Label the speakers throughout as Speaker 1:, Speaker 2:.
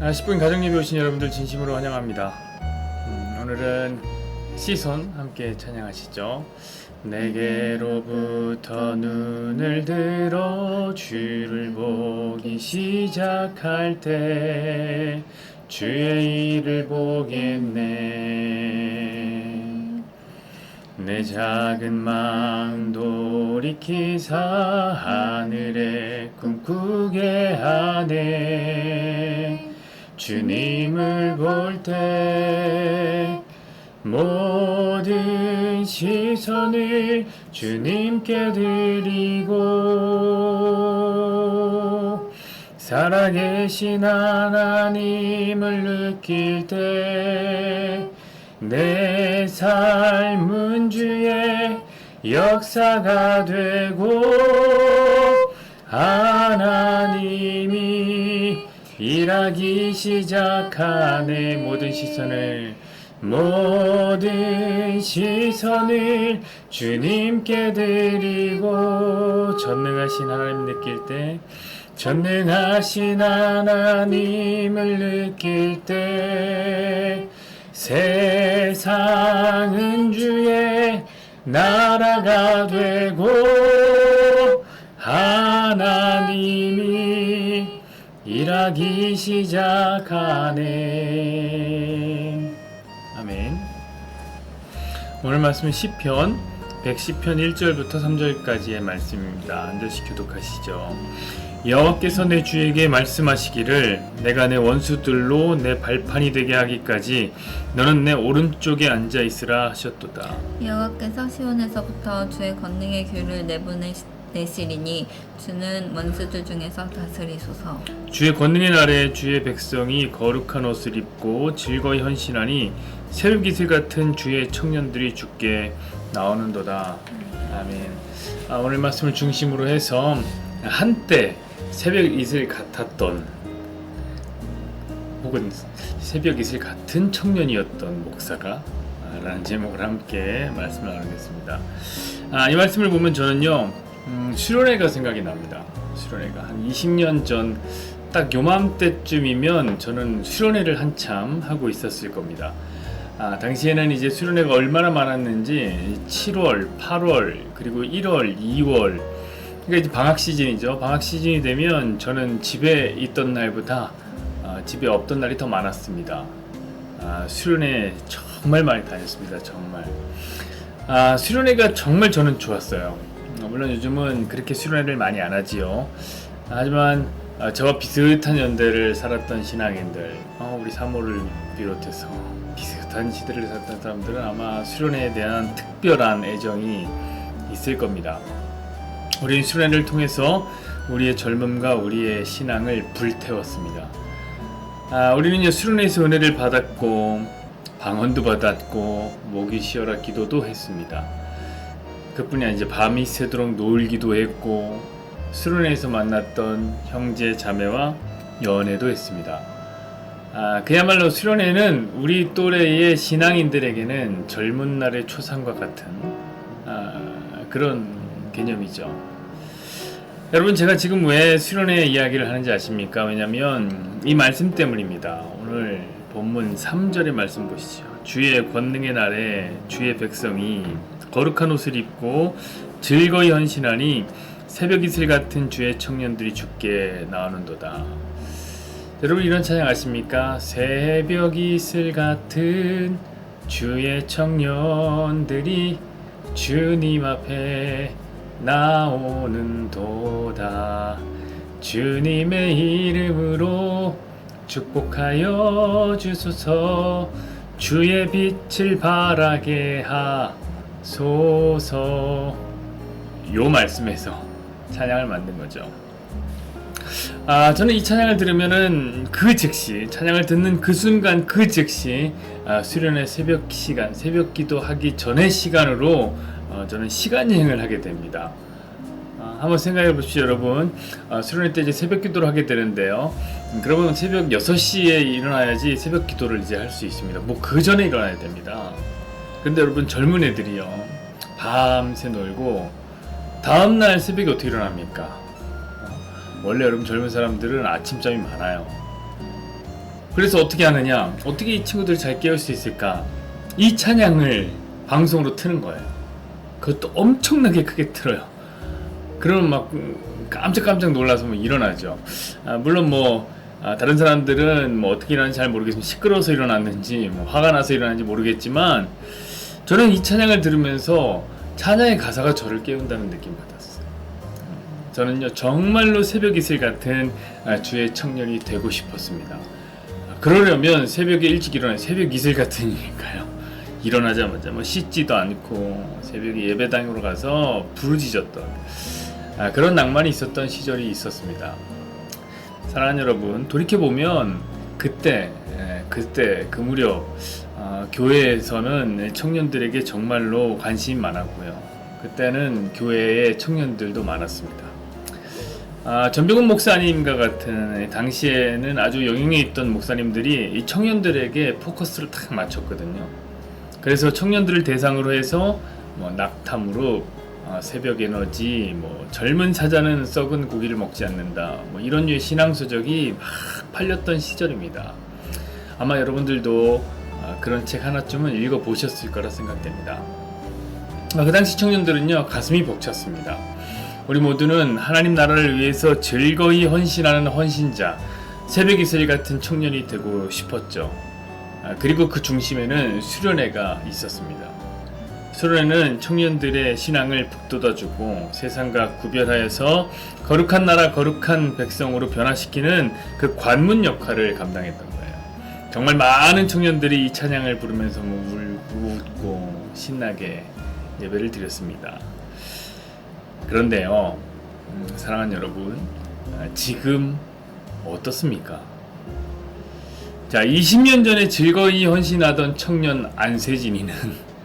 Speaker 1: 아, 10분 가정예배 오신 여러분들 진심으로 환영합니다. 음, 오늘은 시선 함께 찬양하시죠. 내게로부터 눈을 들어 주를 보기 시작할 때 주의 일을 보겠네. 내 작은 마음 돌이키사 하늘에 꿈꾸게 하네 주님을 볼 때 모든 시선을 주님께 드리고 살아계신 하나님을 느낄 때 내 삶은 주의 역사가 되고 하나님이 일하기 시작하네. 모든 시선을 모든 시선을 주님께 드리고 전능하신 하나님 느낄 때 전능하신 하나님을 느낄 때 세상은 주의 나라가 되고 하나님이 일하기 시작하네. 아멘. 오늘 말씀은 시편 110편 1절부터 3절까지의 말씀입니다. 앉으시 교독하시죠. 여호와께서 내 주에게 말씀하시기를 내가 내 원수들로 내 발판이 되게 하기까지 너는 내 오른쪽에 앉아 있으라 하셨도다.
Speaker 2: 여호와께서 시온에서부터 주의 권능의 규를 내보내시 리니 주는 원수들 중에서 다스리소서.
Speaker 1: 주의 권능의 날에 주의 백성이 거룩한 옷을 입고 즐거이 헌신하니 새벽 이슬 같은 주의 청년들이 죽게 나오는도다. 아멘. 아, 오늘 말씀을 중심으로 해서 한때 새벽 이슬 같았던 혹은 새벽 이슬 같은 청년이었던 목사가 아, 라는 제목을 함께 말씀을 나누겠습니다. 아, 이 말씀을 보면 저는요 음, 수련회가 생각이 납니다. 수련회가 한 20년 전 딱 요맘때쯤이면 저는 수련회를 한참 하고 있었을 겁니다. 아, 당시에는 이제 수련회가 얼마나 많았는지 7월, 8월, 그리고 1월, 2월 그러니까 이제 방학 시즌이죠. 방학 시즌이 되면 저는 집에 있던 날보다 아, 집에 없던 날이 더 많았습니다. 아, 수련회 정말 많이 다녔습니다. 정말. 아, 수련회가 정말 저는 좋았어요. 어, 물론 요즘은 그렇게 수련회를 많이 안 하지요. 하지만 아, 저와 비슷한 연대를 살았던 신앙인들, 어, 우리 사모를 비롯해서 비슷한 시대를 살았던 사람들은 아마 수련회에 대한 특별한 애정이 있을 겁니다. 우리는 수련회를 통해서 우리의 젊음과 우리의 신앙을 불태웠습니다. 아, 우리는 수련회에서 은혜를 받았고 방언도 받았고 목이 쉬어라 기도도 했습니다. 그뿐이 아니라 밤이 새도록 놀기도 했고 수련회에서 만났던 형제 자매와 연애도 했습니다. 아, 그야말로 수련회는 우리 또래의 신앙인들에게는 젊은 날의 초상과 같은 아, 그런 개념이죠. 여러분 제가 지금 왜 수련회 이야기를 하는지 아십니까? 왜냐하면 이 말씀 때문입니다. 오늘 본문 3절의 말씀 보시죠. 주의 권능의 날에 주의 백성이 거룩한 옷을 입고 즐거이 헌신하니 새벽 이슬 같은 주의 청년들이 죽게 나오는도다. 여러분 이런 찬양 아십니까? 새벽 이슬 같은 주의 청년들이 주님 앞에 나오는 도다 주님의 이름으로 축복하여 주소서 주의 빛을 발하게 하 소서 요 말씀에서 찬양을 만든 거죠. 아, 저는 이 찬양을 들으면은 그 즉시 찬양을 듣는 그 순간 그 즉시 아, 수련의 새벽 시간, 새벽 기도하기 전의 시간으로 어, 저는 시간 여행을 하게 됩니다. 아, 한번 생각해 보십시오, 여러분. 아, 수련회 때 이제 새벽 기도를 하게 되는데요. 음, 그러면 새벽 6시에 일어나야지 새벽 기도를 이제 할 수 있습니다. 뭐 그 전에 일어나야 됩니다. 근데 여러분 젊은 애들이요. 밤새 놀고 다음날 새벽에 어떻게 일어납니까? 어, 원래 여러분 젊은 사람들은 아침잠이 많아요. 그래서 어떻게 하느냐? 어떻게 이 친구들을 잘 깨울 수 있을까? 이 찬양을 방송으로 트는 거예요. 그것도 엄청나게 크게 틀어요. 그러면 막 음, 깜짝깜짝 놀라서 뭐 일어나죠. 아, 물론 뭐 아, 다른 사람들은 뭐 어떻게 일어나는지 잘 모르겠지만 시끄러워서 일어났는지 뭐 화가 나서 일어났는지 모르겠지만 저는 이 찬양을 들으면서 찬양의 가사가 저를 깨운다는 느낌 받았어요. 음, 저는요 정말로 새벽 이슬 같은 아, 주의 청년이 되고 싶었습니다. 아, 그러려면 새벽에 일찍 일어나 새벽 이슬 같은 일인가요? 일어나자마자 뭐 씻지도 않고 새벽에 예배당으로 가서 부르짖었던 아, 그런 낭만이 있었던 시절이 있었습니다. 사랑하는 여러분 돌이켜 보면 그때 예, 그때 그 무렵 아, 교회에서는 청년들에게 정말로 관심이 많았고요. 그때는 교회에 청년들도 많았습니다. 아, 전병훈 목사님과 같은 당시에는 아주 영향이 있던 목사님들이 이 청년들에게 포커스를 딱 맞췄거든요. 그래서 청년들을 대상으로 해서 뭐 낙탐으로 아, 새벽 에너지, 뭐 젊은 사자는 썩은 고기를 먹지 않는다, 뭐 이런 류의 신앙 서적이 막 팔렸던 시절입니다. 아마 여러분들도 아, 그런 책 하나쯤은 읽어 보셨을 거라 생각됩니다. 아, 그 당시 청년들은요 가슴이 벅찼습니다. 우리 모두는 하나님 나라를 위해서 즐거이 헌신하는 헌신자, 새벽 이슬 같은 청년이 되고 싶었죠. 아, 그리고 그 중심에는 수련회가 있었습니다. 수련회는 청년들의 신앙을 북돋아주고 세상과 구별하여서 거룩한 나라, 거룩한 백성으로 변화시키는 그 관문 역할을 감당했던. 정말 많은 청년들이 이 찬양을 부르면서 뭐 울- 웃고 신나게 예배를 드렸습니다. 그런데요, 음, 사랑하는 여러분, 아, 지금 어떻습니까? 자, 20년 전에 즐거이 헌신하던 청년 안세진이는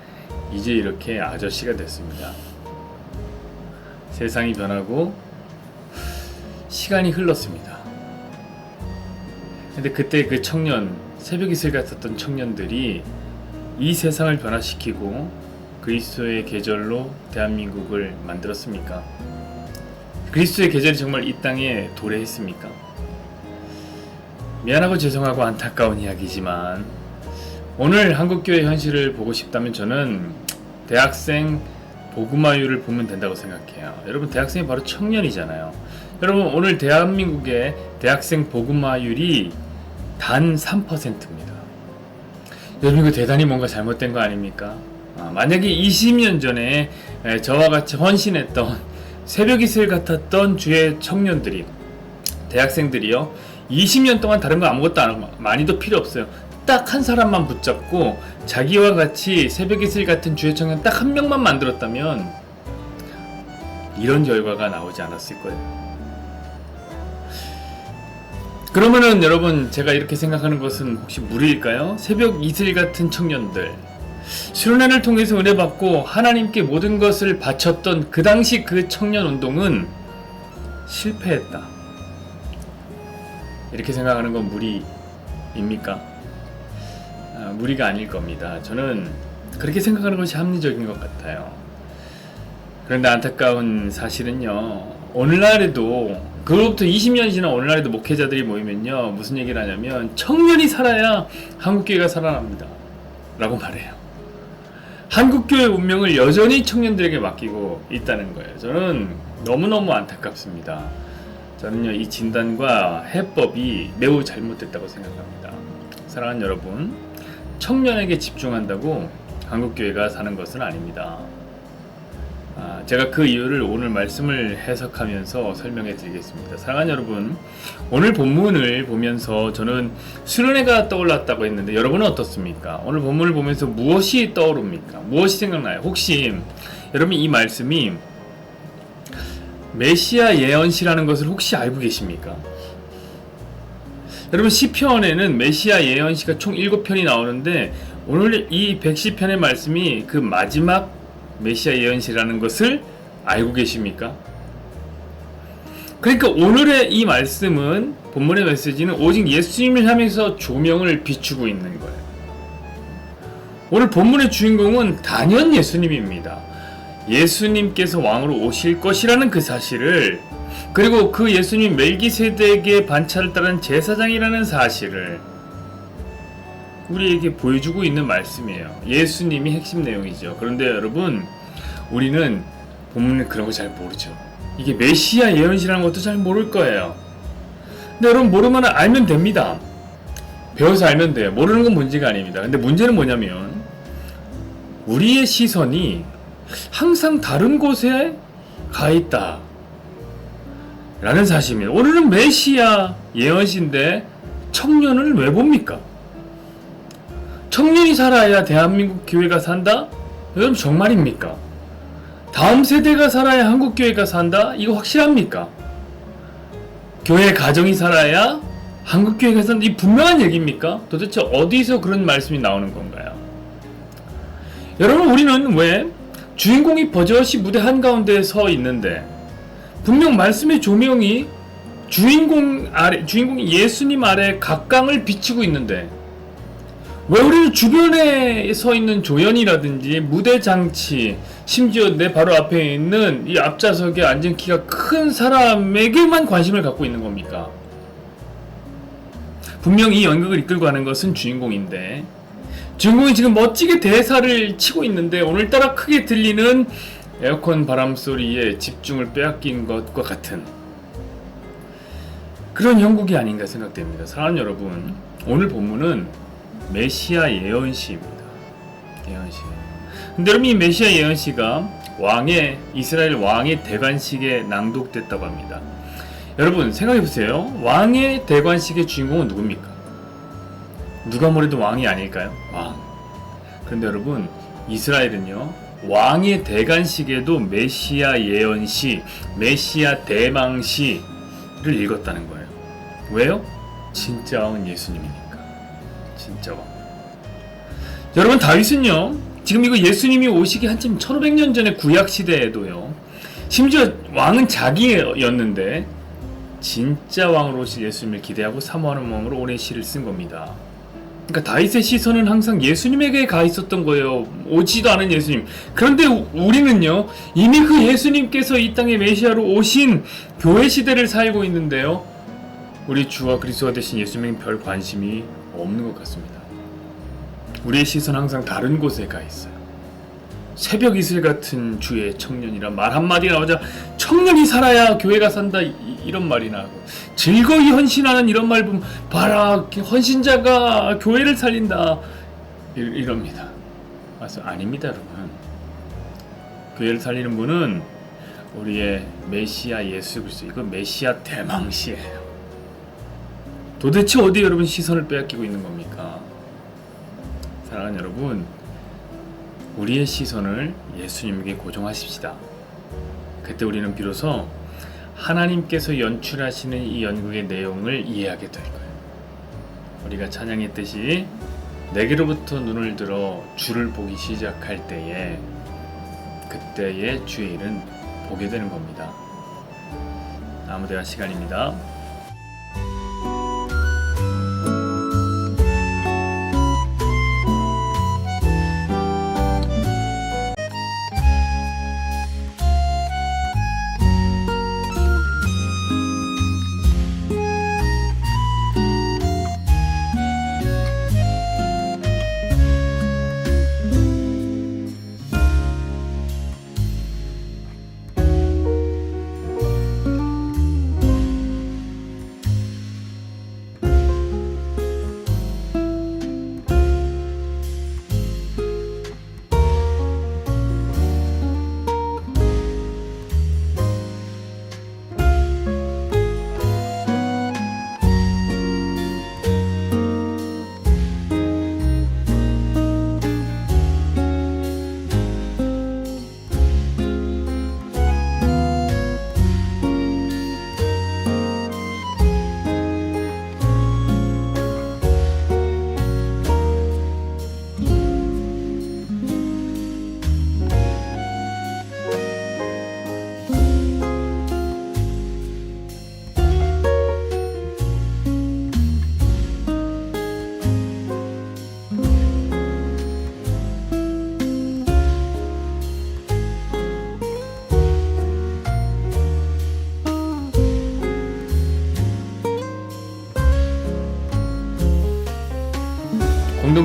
Speaker 1: 이제 이렇게 아저씨가 됐습니다. 세상이 변하고 시간이 흘렀습니다. 근데 그때 그 청년, 새벽 이슬 같았던 청년들이 이 세상을 변화시키고 그리스도의 계절로 대한민국을 만들었습니까? 그리스도의 계절이 정말 이 땅에 도래했습니까? 미안하고 죄송하고 안타까운 이야기지만 오늘 한국교회 현실을 보고 싶다면 저는 대학생 보구마유를 보면 된다고 생각해요. 여러분 대학생이 바로 청년이잖아요. 여러분 오늘 대한민국의 대학생 보구마율이 단 3%입니다. 여러분 이거 대단히 뭔가 잘못된 거 아닙니까? 아, 만약에 20년 전에 에, 저와 같이 헌신했던 새벽 이슬 같았던 주의 청년들이 대학생들이요 20년 동안 다른 거 아무것도 안 하고 많이도 필요 없어요. 딱 한 사람만 붙잡고 자기와 같이 새벽 이슬 같은 주의 청년 딱 한 명만 만들었다면 이런 결과가 나오지 않았을 거예요. 그러면은 여러분 제가 이렇게 생각하는 것은 혹시 무리일까요? 새벽 이슬 같은 청년들 수련회를 통해서 은혜 받고 하나님께 모든 것을 바쳤던 그 당시 그 청년 운동은 실패했다. 이렇게 생각하는 건 무리입니까? 아, 무리가 아닐 겁니다. 저는 그렇게 생각하는 것이 합리적인 것 같아요. 그런데 안타까운 사실은요. 오늘날에도 그로부터 20년이 지난 오늘날에도 목회자들이 모이면요. 무슨 얘기를 하냐면 청년이 살아야 한국교회가 살아납니다. 라고 말해요. 한국교회 운명을 여전히 청년들에게 맡기고 있다는 거예요. 저는 너무너무 안타깝습니다. 저는요, 이 진단과 해법이 매우 잘못됐다고 생각합니다. 사랑하는 여러분, 청년에게 집중한다고 한국교회가 사는 것은 아닙니다. 아, 제가 그 이유를 오늘 말씀을 해석하면서 설명해 드리겠습니다. 사랑하는 여러분, 오늘 본문을 보면서 저는 수련회가 떠올랐다고 했는데 여러분은 어떻습니까? 오늘 본문을 보면서 무엇이 떠오릅니까? 무엇이 생각나요? 혹시 여러분 이 말씀이 메시아 예언시라는 것을 혹시 알고 계십니까? 여러분 시편에는 메시아 예언시가 총 7편이 나오는데 오늘 이 110편의 말씀이 그 마지막 메시아 예언시라는 것을 알고 계십니까? 그러니까 오늘의 이 말씀은 본문의 메시지는 오직 예수님을 향해서 조명을 비추고 있는 거예요. 오늘 본문의 주인공은 단연 예수님입니다. 예수님께서 왕으로 오실 것이라는 그 사실을 그리고 그 예수님 멜기세덱의 반차를 따른 제사장이라는 사실을 우리에게 보여주고 있는 말씀이에요. 예수님이 핵심 내용이죠. 그런데 여러분, 우리는 본문에 그런 거 잘 모르죠. 이게 메시아 예언시라는 것도 잘 모를 거예요. 근데 여러분 모르면 알면 됩니다. 배워서 알면 돼요. 모르는 건 문제가 아닙니다. 근데 문제는 뭐냐면 우리의 시선이 항상 다른 곳에 가 있다. 라는 사실입니다. 오늘은 메시아 예언시인데 청년을 왜 봅니까? 청년이 살아야 대한민국 교회가 산다? 여러분 정말입니까? 다음 세대가 살아야 한국 교회가 산다? 이거 확실합니까? 교회 가정이 살아야 한국 교회가 산다? 이 분명한 얘기입니까? 도대체 어디서 그런 말씀이 나오는 건가요? 여러분 우리는 왜 주인공이 버젓이 무대 한가운데에 서 있는데 분명 말씀의 조명이 주인공 아래 주인공이 예수님 아래 각광을 비치고 있는데 왜 우리는 주변에 서 있는 조연이라든지 무대 장치 심지어 내 바로 앞에 있는 이 앞좌석에 앉은 키가 큰 사람에게만 관심을 갖고 있는 겁니까? 분명 이 연극을 이끌고 가는 것은 주인공인데 주인공이 지금 멋지게 대사를 치고 있는데 오늘따라 크게 들리는 에어컨 바람 소리에 집중을 빼앗긴 것과 같은 그런 형국이 아닌가 생각됩니다. 사랑하는 여러분, 오늘 본문은 메시아 예언시입니다. 예언시. 근데 여러분 이 메시아 예언시가 왕의 이스라엘 왕의 대관식에 낭독됐다고 합니다. 여러분 생각해 보세요. 왕의 대관식의 주인공은 누굽니까? 누가 뭐래도 왕이 아닐까요? 왕. 그런데 여러분 이스라엘은요 왕의 대관식에도 메시아 예언시, 메시아 대망시를 읽었다는 거예요. 왜요? 진짜 왕은 예수님이니까. 진짜 왕. 여러분 다윗은요 지금 이거 예수님이 오시기 한참 1500년 전에 구약 시대에도요 심지어 왕은 자기였는데 진짜 왕으로 오실 예수님을 기대하고 사모하는 마음으로 오랜 시를 쓴 겁니다. 그러니까 다윗의 시선은 항상 예수님에게 가 있었던 거예요. 오지도 않은 예수님. 그런데 우- 우리는요 이미 그 예수님께서 이 땅에 메시아로 오신 교회 시대를 살고 있는데요. 우리 주와 그리스도가 되신 예수님에게 별 관심이 없는 것 같습니다. 우리의 시선 항상 다른 곳에 가 있어요. 새벽 이슬 같은 주의 청년이라 말 한마디 나오자 청년이 살아야 교회가 산다 이, 런 말이나 하고 즐거이 헌신하는 이런 말 보면 봐라 헌신자가 교회를 살린다 이, 이럽니다. 맞아 아닙니다 여러분. 교회를 살리는 분은 우리의 메시아 예수 그리스도 이거 메시아 대망시예요. 도대체 어디 여러분 시선을 빼앗기고 있는 겁니까? 사랑하는 여러분, 우리의 시선을 예수님에게 고정하십시다. 그때 우리는 비로소 하나님께서 연출하시는 이 연극의 내용을 이해하게 될 거예요. 우리가 찬양했듯이 내게로부터 눈을 들어 주를 보기 시작할 때에 그때의 주의 일은 보게 되는 겁니다. 아무데나 시간입니다.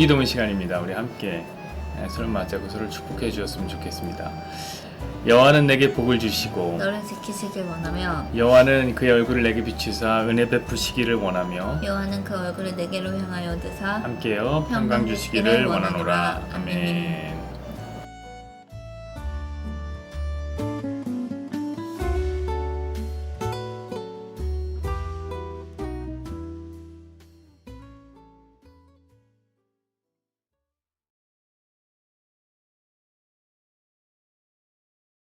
Speaker 1: 기도문 시간입니다. 우리 함께 에, 서로 맞잡고 서로 축복해 주었으면 좋겠습니다. 여호와는 내게 복을 주시고
Speaker 2: 너를 지키시길 원하며
Speaker 1: 여호와는 그의 얼굴을 내게 비추사 은혜 베푸시기를 원하며
Speaker 2: 여호와는 그 얼굴을 내게로 향하여 드사
Speaker 1: 함께요 평강 주시기를
Speaker 2: 원하노라.
Speaker 1: 아멘.